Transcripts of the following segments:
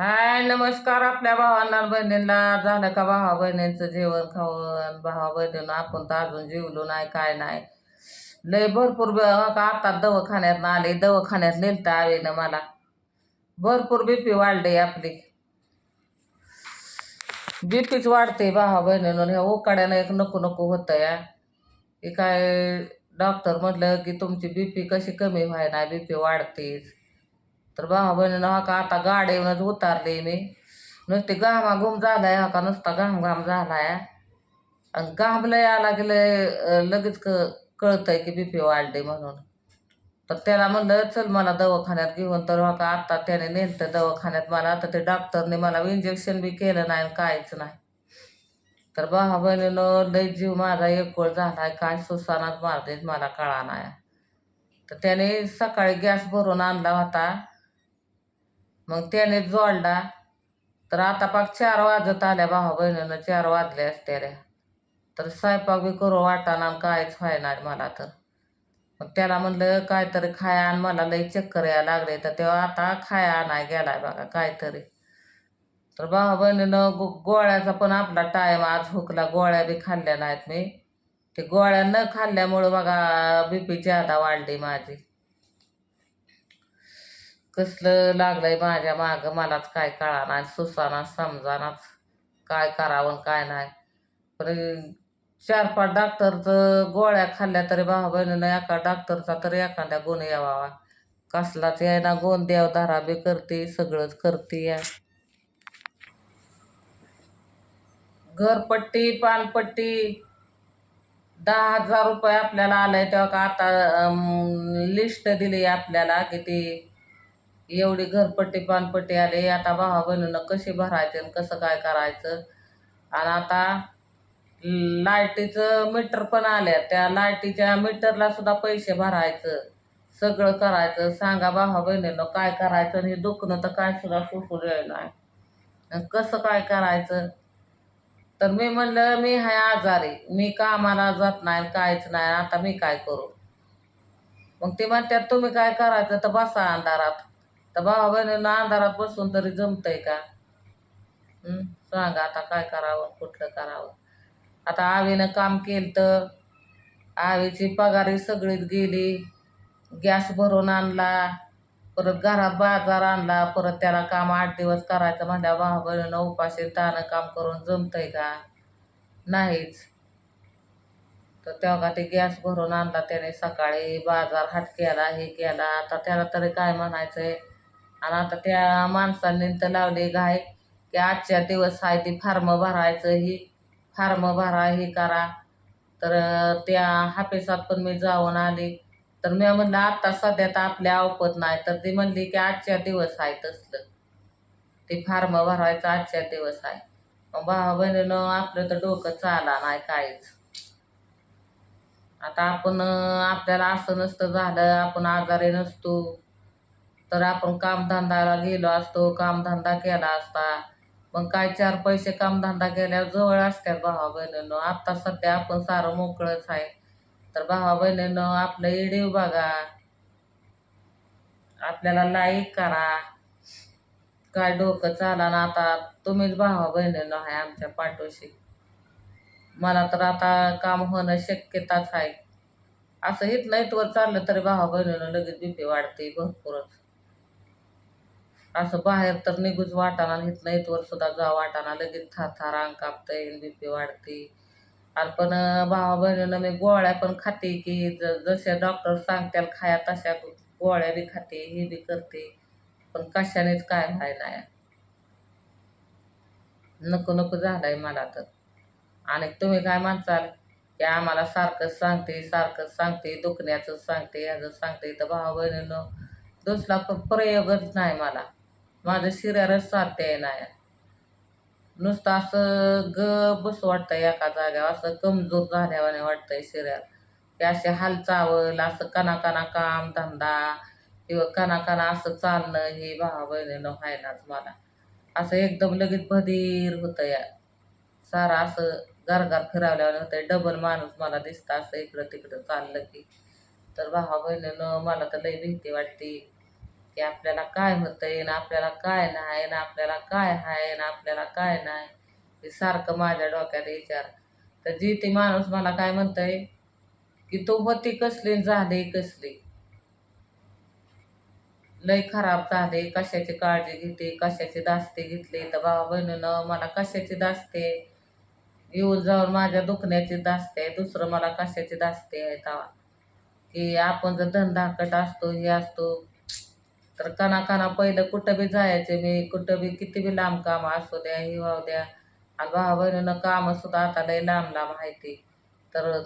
हाय नमस्कार आपल्या भावांना बहिणींना. झालं का भावा बहिणींचं जेवण खावण भावा बहिणीनं आपण तर अजून जेवलो नाही काय नाही. लय भरपूर का आता दवाखान्यात आले दवाखान्यात नेलता आले ना मला. भरपूर बीपी वाढली आपली. बीपीच वाढते भावा बहिणीनं. ह्या उकाड्यानं एक नको नको होतं या हे काय डॉक्टर म्हटलं की तुमची बीपी कशी कमी व्हाय ना बी बीपी वाढतेच. तर भावा बहिणीनं हा का आता गाडीवरच उतारले मी. नुसती घामाघूम झालाय हा का नुसता घाम घाम झालाय. आणि घाम लय आला की लय लगेच क कळतंय की बीपी वाढली म्हणून. तर त्याला म्हणलं चल मला दवाखान्यात घेऊन तर हा का आत्ता त्याने नेलं दवाखान्यात मला तर ते डॉक्टरने मला इंजेक्शन बी केलं नाही आणि काहीच नाही. तर भावा बहिणीनं लय जीव माझा एकवळ झालाय काय सुसानात मारते मला कळा नाही. तर त्याने सकाळी गॅस भरून आणला होता. मग त्याने जोडला. तर आता पाक चार वाजत आल्या भावा बहिणीनं चार वाजले असत्या तर स्वयंपाक बी करू वाटाना कायच काहीच व्हायना मला तर. मग त्याला म्हणलं काहीतरी खाया आण मला लई चक्कर यायला लागले. तर तेव्हा आता खाया आणाय गेलाय बघा काहीतरी. तर भावा बहिणीनं गो गोळ्याचा पण आपला टाईम आज हुकला गोळ्या बी खाल्ल्या नाहीत मी. ते गोळ्या न खाल्ल्यामुळं बघा बीपी ज्यादा वाढली माझी. कसलं लागलंय माझ्या मागं? मलाच काय कळाना सुसाना समजानाच. काय करावं आणि काय नाही. पण चार पाच डॉक्टरचं गोळ्या खाल्ल्या तरी भावा बहिणीनं एका डॉक्टरचा तरी एखाद्या गुण यावा कसलाच यायना गोंद द्याव बी करते सगळंच करते या. घरपट्टी पानपट्टी दहा हजार रुपये आपल्याला आलंय तेव्हा का आता लिस्ट दिली आपल्याला की ती एवढी घरपट्टी पानपट्टी आले. आता भावा बहिणीनं कसे भरायचे आणि कसं काय करायचं? आणि आता लाईटीचं मीटर पण आल्या. त्या लाईटीच्या मीटरला सुद्धा पैसे भरायचं. सगळं करायचं. सांगा भावा बहिणीनं काय करायचं? आणि हे दुखणं तर काय सुद्धा सुचू नाही. आणि कसं काय करायचं? तर मी म्हणलं मी हाय आजारी. मी कामाला जात नाही काहीच नाही. आता मी काय करू? मग ते म्हणतात तुम्ही काय करायचं? तर बसा अंधारात. तर भावा बहिणीनं अंधारात बसून तरी जमतंय का? सांगा आता काय करावं कुठलं करावं? आता आवीनं काम केलं तर आवीची पगारी सगळीच गेली. गॅस भरून आणला. परत घरात बाजार आणला. परत त्याला काम आठ दिवस करायचं म्हणल्या भावा बहिणीनं उपाशी तानं काम करून जमतंय का? नाहीच. तर तेव्हा ते गॅस भरून आणला. त्याने सकाळी बाजार हाट केला हे केला. आता त्याला तरी काय म्हणायचंय? आणि आता त्या माणसांनी तर लावली गाय की आजच्या दिवस आहे ती फार्म भरायचं ही फार्म भरा हे करा. तर त्या हापेसात पण मी जाऊन आली. तर मी म्हणलं आत्ता सध्या तर आपल्या आवपत नाही. तर ती म्हणली की आजच्या दिवस आहे तसलं. ते फार्म भरायचं आजच्या दिवस आहे. मग भावा बहिणीनं आपलं तर डोकं चाला नाही काहीच. आता आपण आपल्याला असं नसतं झालं आपण आजारी नसतो. तर आपण कामधंद्याला गेलो असतो कामधंदा केला असता. मग काय चार पैसे कामधंदा केल्यावर जवळ असतात भावा बहिणीनं. आत्ता सध्या आपण सारं मोकळंच आहे. तर भावा बहिणीनं आपलं इडीव बघा. आपल्याला लाईक करा. काय डोकं चाला ना आता? तुम्हीच भावा बहिणीनं आहे आमच्या पाठोशी. मला तर आता काम होणं शक्यताच आहे. असं हित नाही चाललं तरी भावा बहिणीनं लगेच बीपी वाढते भरपूरच. असं बाहेर तर निघूच वाटाना इथनं नाही सुद्धा जा वाटाना लगेच थार कापतं एन बी पी वाढते. आणि पण भावा बहिणीनं मी गोळ्या पण खाते की ज जशा डॉक्टर सांगत्याल खाया तशा गोळ्या बी खाते हे बी करते. पण कशानेच काय व्हाय नाही नको नको झालंय मला तर. आणि तुम्ही काय म्हणताल? की आम्हाला सारखंच सांगते सारखंच सांगते दुखण्याचं सांगते ह्याचं सांगते. तर भावा बहिणीनं दुसरा प्रयोगच नाही मला. माझं शरीरच साध्य नाही नुसतं असं ग बस वाटतंय एका जाग्यावर असं कमजोर झाल्यावाने वाटतंय शरीर की असे हाल चावल असं कना कना काम धंदा किंवा कना कना असं चालणं हे भावा बहिणीनं व्हायनाच मला. असं एकदम लगेच भदीर होतं या सारं असं गारगार फिरावल्यावर होतं डबल माणूस मला दिसतं असं इकडं तिकडं चाललं की. तर भावा बहिणीनं मला तर लई भीती वाटते. की आपल्याला काय होतंय ना आपल्याला काय नाही? ना आपल्याला काय आहे? ना आपल्याला काय नाही? हे सारखं माझ्या डोक्यात विचार. तर जी ती माणूस मला काय म्हणतंय? की तू होती कसली झाली कसली. लय खराब झाले. कशाची काळजी घेते? कशाची दास्ते घेतली? तर भावा बहिणीनं मला कशाची दास्ते? येऊन जाऊन माझ्या दुखण्याची दास्ते आहे. दुसरं मला कशाची दास्ते आहे? तेव्हा. की आपण जर धंदाकट असतो हे असतो तर कणा कना पहिलं कुठं बी जायचे मी कुठं बी किती बी लांब काम असू द्या हे वाहू द्या. आणि भावा बहिणीनं कामं सुद्धा आता लय लांब लांब आहे ती. तर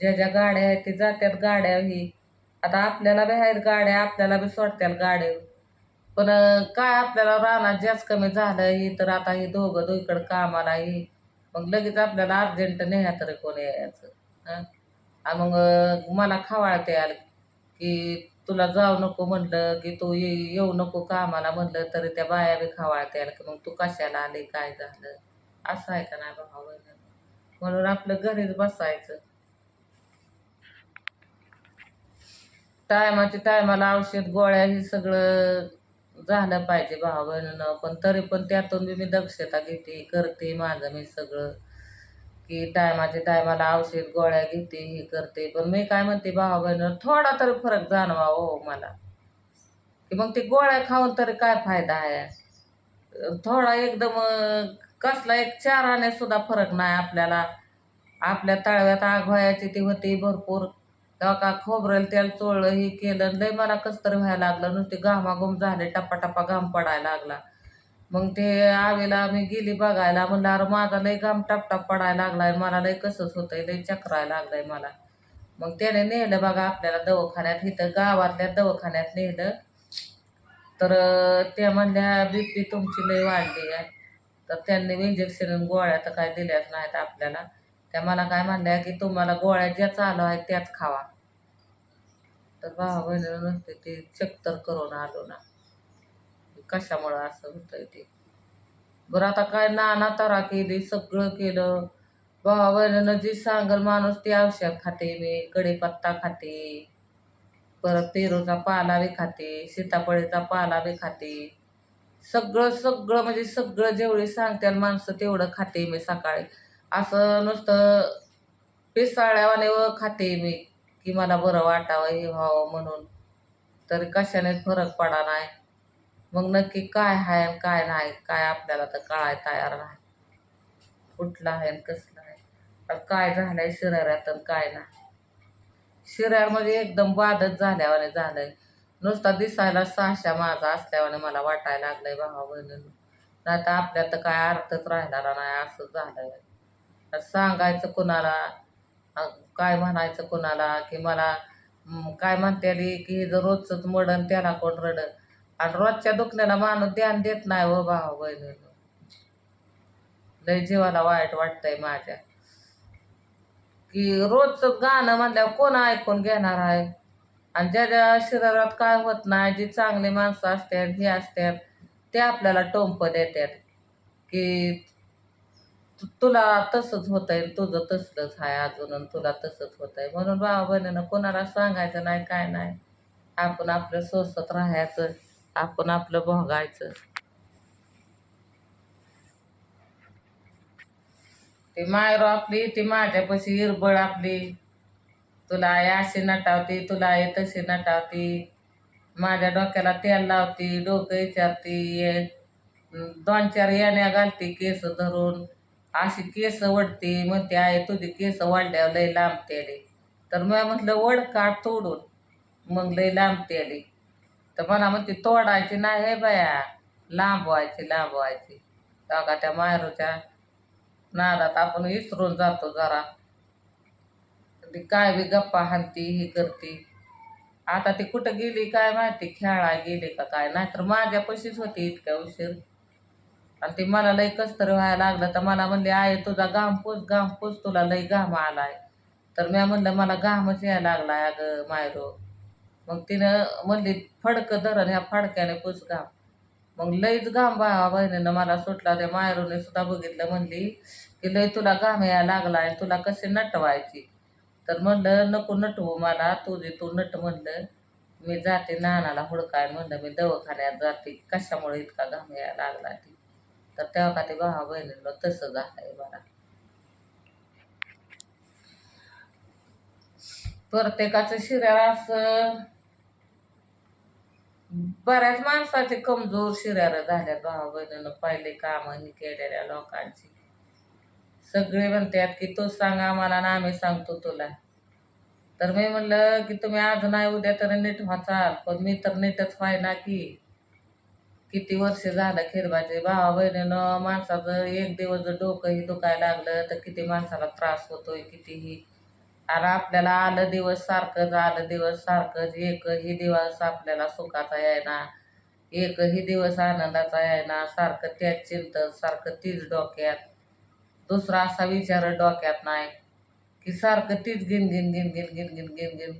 ज्या ज्या गाड्या आहेत ती जात्यात गाड्या ही. आता आपल्याला बी आहेत गाड्या आपल्याला बी सोडत्यात गाड्या. पण काय आपल्याला रानात जास्त कमी झालं ही तर आता ही दोघं दोघीकडं कामाला ही. मग लगेच आपल्याला अर्जंट न्याय तरी कोण यायचं हां? मग मला खवाळते आलं की तुला जाऊ नको म्हटलं की तू ये येऊ नको कामाला म्हणलं तरी त्या बाया बी खवाळते यायला की मग तू कशाला आली काय झालं? असं आहे का नाही भाऊ बहिणी म्हणून आपलं घरीच बसायचं. टायमाच्या टायमाला औषध गोळ्या हे सगळं झालं पाहिजे भावा बहिणीनं पण तरी पण त्यातून बी मी दक्षता घेते करते माझं मी सगळं. की टायमाच्या टायमाला औषध गोळ्या घेते हे करते. पण मी काय म्हणते भावा बहिणीवर थोडा तरी फरक जाणवा हो मला. की मग ते गोळ्या खाऊन तरी काय फायदा आहे? थोडा एकदम कसला एक चार आणे सुद्धा फरक नाही आपल्याला. आपल्या तळव्यात आग व्हायची ती होती भरपूर. तेव्हा का खोबरेल तेल चोळलं हे केलं लय मला कसं तरी व्हायला लागलं. नुसते घामाघूम झाले टप्पा टप्पा घाम पडायला लागला. मग ते आवेला मी गेली बघायला म्हणलं अरे माझा लय घाम टपटाप पडायला लागलाय मला लय कसंच होतंय लय चक्रायला लागलाय मला. मग त्याने नेलं बघा आपल्याला दवाखान्यात इथं गावातल्या दवाखान्यात नेलं. तर त्या म्हणल्या बी पी तुमची लय वाढली आहे. तर त्यांनी इंजेक्शन गोळ्या तर काय दिल्याच नाहीत आपल्याला. त्या मला काय म्हणल्या की तुम्हाला गोळ्या ज्या चालू आहेत त्याच खावा. तर भावा बहिणीला नसते ते चक्कर करून आलो ना. कशामुळं असं होतंय ते? बरं आता काय नाना तरा केली सगळं केलं. भावा बहिणीनं जी सांगल माणूस ते औषध खाते मी कढीपत्ता खाते. परत पेरूचा पाला बी खाते सीताफळीचा पाला बी खाते. सगळं सगळं म्हणजे सगळं जेवढी सांगते माणसं तेवढं खाते मी सकाळी. असं नुसतं पिसाळ्यावाने व खाते मी की मला बरं वाटावं हे व्हावं म्हणून. तरी कशाने फरक पडा नाही. मग नक्की काय आहे आणि काय नाही काय आपल्याला तर काय तयार नाही. कुठलं आहे आणि कसलं आहे. आणि काय झालंय शरीरात आणि काय नाही. शरीरामध्ये एकदम बाधच झाल्यावाने झालंय. नुसता दिसायला सहाशा माझा असल्यावाने मला वाटायला लागलंय भावा बहिणीनं. नाही तर आपल्यात तर काय अर्थच राहिला नाही असं झालंय. आहे सांगायचं कुणाला काय म्हणायचं कुणाला की मला काय म्हणते आली की हे जर रोजचंच मडन त्याला कोण रडन? आणि रोजच्या दुखण्याला माणूस ध्यान देत नाही व भावा बहिणीनं लय जीवाला वाईट वाटतंय माझ्या. की रोजचं गाणं म्हणल्यावर कोण ऐकून घेणार आहे? आणि ज्या ज्या शरीरात काय होत नाही जी चांगली माणसं असतात हे असतात ते आपल्याला टोंप देतात. की तुला तसंच होत आहे तुझं तसलंच आहे अजून आणि तुला तसंच होत आहे म्हणून भावा बहिणीनं कोणाला सांगायचं नाही काय नाही. आपण आपलं सोसत राहायचं. आपण आपलं भोगायचं. ती मायर आपली ती माझ्यापाशी इरबळ आपली. तुला आई अशी नटावती तुला आई तशी नटावती. माझ्या डोक्याला तेल लावती डोकं विचारती ये- दोन चार येण्या घालती केस धरून. अशी केस वडती म्हणते आहे तुझी केस वाढल्यावर लय लांबते आली तर मग म्हटलं वड काढ तोडून. मग लय लांबते आली तर मला म्हणते तोडायची नाही हे बाया. लांबवायची लांबवायची. व्हायची का त्या मायरूच्या नादात आपण विसरून जातो जरा. ती काय बी गप्पा हाणती ही करती. आता ती कुठं गेली काय माहिती? खेळाय गेली का काय? नाहीतर माझ्यापाशीच होती इतक्या उशीर. आणि ती मला लई कस तरी व्हायला लागलं. तर मला म्हणली आहे तुझा घामपूस घामपूस तुला लई घाम आलाय. तर मी म्हणलं मला घामच यायला लागलाय अगं मायरो मग तिनं म्हणली फडकं धरण ह्या फडक्याने पुस घाम. मग लईच घाम भावा बहिणीनं मला सुटला त्या मायरूने सुद्धा बघितलं म्हणली की लई तुला घाम यायला लागलाय तुला कशी नटवायची? तर म्हणलं नको नटवू मला तुझी तू नट म्हणलं मी जाते नानाला हुडकाय म्हणलं मी दवाखान्यात जाते कशामुळे इतका घाम यायला लागला ती? तर तेव्हा का ते भावा बहिणीला तसं झालंय मला प्रत्येकाचं शरीर असं बऱ्याच माणसाचे कमजोर शरीर झाल्यात भावा बहिणीनं पहिले कामं केलेल्या लोकांची. सगळे म्हणतात की तू सांग आम्हाला ना आम्ही सांगतो तुला. तर मी म्हणलं की तुम्ही आज नाही उद्या तर नीट व्हाचाल पण मी तर नीटच व्हायना की. किती वर्ष झालं खिरबाचे भावा बहिणीनं माणसाचं एक दिवस जर डोकंही दुखायला लागलं तर किती माणसाला त्रास होतोय कितीही. आणि आपल्याला आलं दिवस सारखंच आलं दिवस सारखंच एकही दिवस आपल्याला सुखाचा यायना. एकही दिवस आनंदाचा यायना. सारखं त्याच चिंतन सारखं तीच डोक्यात. दुसरा असा विचार डोक्यात नाही. की सारखं तीच गिन गिन गिन गिन गिन गिन गिन गिन.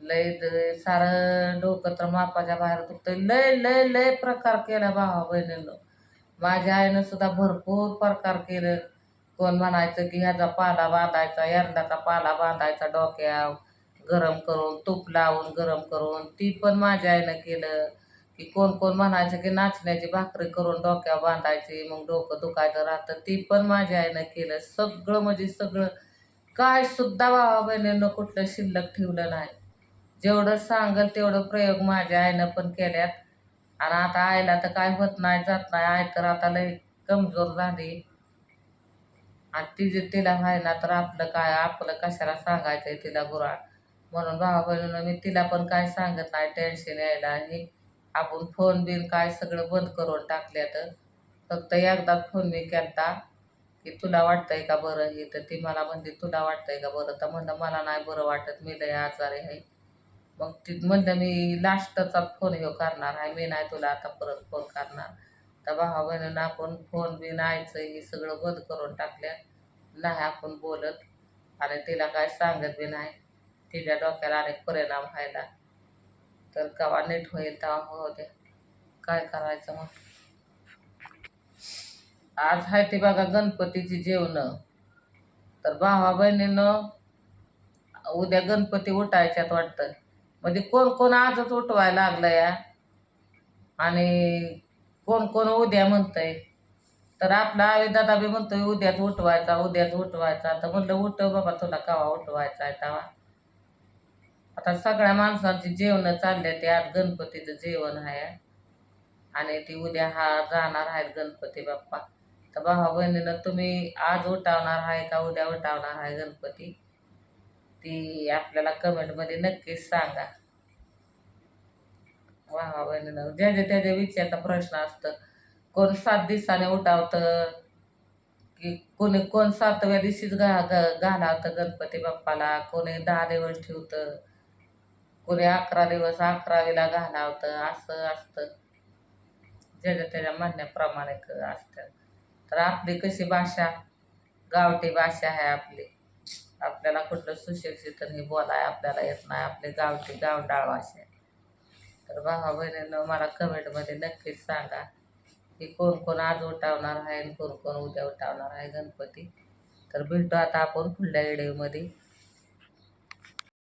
लय सारं डोकं तर मापाच्या बाहेर दुखतं लय लय लय प्रकार केला भावा बहिणीनं. माझ्या आईनं सुद्धा भरपूर प्रकार केले कोण म्हणायचं की ह्याचा पाला बांधायचा एरंडाचा पाला बांधायचा डोक्यावर. गरम करून तूप लावून गरम करून. ती पण माझ्या आईनं केलं की कोण कोण म्हणायचं की नाचण्याची भाकरी करून डोक्यावर बांधायची मग डोकं दुखायचं राहतं. ती पण माझ्या आईनं केलं. सगळं म्हणजे सगळं. काय सुद्धा भावा बहिणीनं कुठलं शिल्लक ठेवलं नाही. जेवढं सांगल तेवढं प्रयोग माझ्या आईनं पण केल्यात. आणि आता आईला तर काय होत नाही जात नाही. आई तर आता लई कमजोर झाली. आणि तिचे तिला व्हायना तर आपलं काय आपलं कशाला सांगायचं आहे तिला गुराळ म्हणून भावा बहिणीनं मी तिला पण काय सांगत नाही टेन्शन यायला. आणि आपण फोन बिन काय सगळं बंद करून टाकल्यात. फक्त एकदा फोन मी केलता की तुला वाटतंय का बरं हे? तर ती मला म्हणते तुला वाटतंय का बरं? तर म्हणलं मला नाही बरं वाटत मी लय आजारी आहे. मग ती म्हणलं मी लास्टचा फोन ह्यो करणार आहे मी नाही तुला आता परत फोन करणार. तर भावा बहिणीनं आपण फोन बी नाहीचं हे सगळं बंद करून टाकल्या नाही आपण बोलत. आणि तिला काय सांगत बी नाही. तिच्या डोक्याला अनेक परिणाम व्हायला. तर कवा नीट होईल तेव्हा हो द्या काय करायचं मग? आज आहे ते बघा गणपतीची जेवणं. तर भावा बहिणीनं उद्या गणपती उठायच्यात वाटतं. म्हणजे कोण कोण आजच उठवायला लागलं या? आणि कोण कोण उद्या म्हणतंय? तर आपला आवे दादा बी म्हणतोय उद्याच उठवायचा उद्याच उठवायचा. तर म्हणलं उठव बाबा तुला कवा उठवायचा आहे तेव्हा? आता सगळ्या माणसांची जेवणं चालले ते आज गणपतीचं जेवण आहे. आणि ती उद्या हा जाणार आहेत गणपती बाप्पा. तर भावा बहिणीनं तुम्ही आज उठावणार आहे का उद्या उठावणार आहे गणपती? ती आपल्याला कमेंटमध्ये नक्कीच सांगा. वा बहिणीनं ज्याच्या त्याच्या विचारचा प्रश्न असतं कोण सात दिवसाने उठावतं की कोणी कोण सातव्या दिवशीच घा घालावतं गणपती बाप्पाला कोणी दहा दिवस ठेवतं कोणी अकरा दिवस अकरावीला घालावतं असं असतं. ज्याच्या त्याच्या म्हणण्याप्रमाणे क- असतं. तर आपली कशी भाषा? गावठी भाषा आहे आपली. आपल्याला कुठलं सुशिक्षित हे बोलाय आपल्याला येत नाही. आपली गावठी गावडाळ भाषा आहे. तर भावा बहिणीनं मला कमेंटमध्ये नक्कीच सांगा की कोण कोण आज उठावणार आहे आणि कोण कोण उद्या उठावणार आहे गणपती. तर भेटू आता आपण पुढल्या व्हिडिओमध्ये